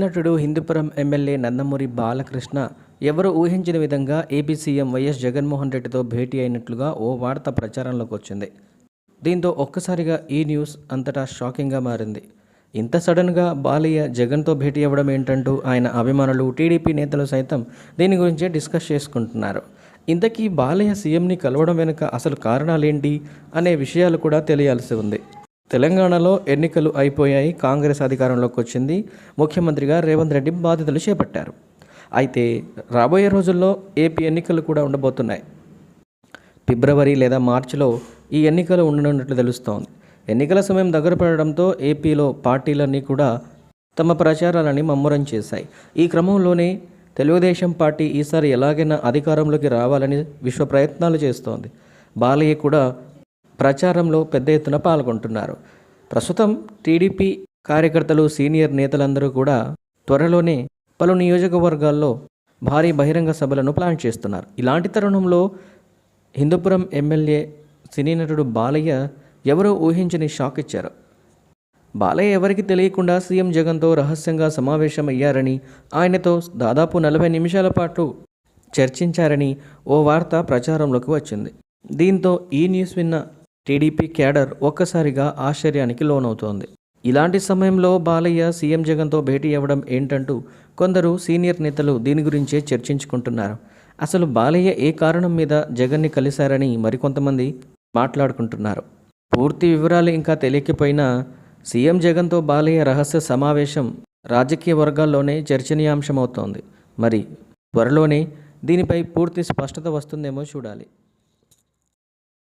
నటుడు హిందూపురం ఎమ్మెల్యే నందమూరి బాలకృష్ణ ఎవరు ఊహించిన విధంగా ఏపీ సీఎం వైఎస్ జగన్మోహన్ రెడ్డితో భేటీ అయినట్లుగా ఓ వార్త ప్రచారంలోకి వచ్చింది. దీంతో ఒక్కసారిగా ఈ న్యూస్ అంతటా షాకింగ్గా మారింది. ఇంత సడన్గా బాలయ్య జగన్తో భేటీ అవ్వడం ఏంటంటూ ఆయన అభిమానులు టీడీపీ నేతలు సైతం దీని గురించే డిస్కస్ చేసుకుంటున్నారు. ఇంతకీ బాలయ్య సీఎంని కలవడం వెనుక అసలు కారణాలేంటి అనే విషయాలు కూడా తెలియాల్సి ఉంది. తెలంగాణలో ఎన్నికలు అయిపోయాయి. కాంగ్రెస్ అధికారంలోకి వచ్చింది. ముఖ్యమంత్రిగా రేవంత్ రెడ్డి బాధ్యతలు చేపట్టారు. అయితే రాబోయే రోజుల్లో ఏపీ ఎన్నికలు కూడా ఉండబోతున్నాయి. ఫిబ్రవరి లేదా మార్చిలో ఈ ఎన్నికలు ఉండనున్నట్లు తెలుస్తోంది. ఎన్నికల సమయం దగ్గర పడడంతో ఏపీలో పార్టీలన్నీ కూడా తమ ప్రచారాలని మమ్మురం చేశాయి. ఈ క్రమంలోనే తెలుగుదేశం పార్టీ ఈసారి ఎలాగైనా అధికారంలోకి రావాలని విశ్వ ప్రయత్నాలు చేస్తోంది. బాలయ్య కూడా ప్రచారంలో పెద్ద ఎత్తున పాల్గొంటున్నారు. ప్రస్తుతం టీడీపీ కార్యకర్తలు సీనియర్ నేతలందరూ కూడా త్వరలోనే పలు నియోజకవర్గాల్లో భారీ బహిరంగ సభలను ప్లాన్ చేస్తున్నారు. ఇలాంటి తరుణంలో హిందూపురం ఎమ్మెల్యే సినీ నటుడు బాలయ్య ఎవరో ఊహించని షాక్ ఇచ్చారు. బాలయ్య ఎవరికి తెలియకుండా సీఎం జగన్తో రహస్యంగా సమావేశమయ్యారని ఆయనతో దాదాపు నలభై నిమిషాల పాటు చర్చించారని ఓ వార్త ప్రచారంలోకి వచ్చింది. దీంతో ఈ న్యూస్ విన్న టీడీపీ క్యాడర్ ఒక్కసారిగా ఆశ్చర్యానికి లోనవుతోంది. ఇలాంటి సమయంలో బాలయ్య సీఎం జగన్తో భేటీ అవ్వడం ఏంటంటూ కొందరు సీనియర్ నేతలు దీని గురించే చర్చించుకుంటున్నారు. అసలు బాలయ్య ఏ కారణం మీద జగన్ని కలిశారని మరికొంతమంది మాట్లాడుకుంటున్నారు. పూర్తి వివరాలు ఇంకా తెలియకపోయినా సీఎం జగన్తో బాలయ్య రహస్య సమావేశం రాజకీయ వర్గాల్లోనే చర్చనీయాంశమవుతోంది. మరి త్వరలోనే దీనిపై పూర్తి స్పష్టత వస్తుందేమో చూడాలి.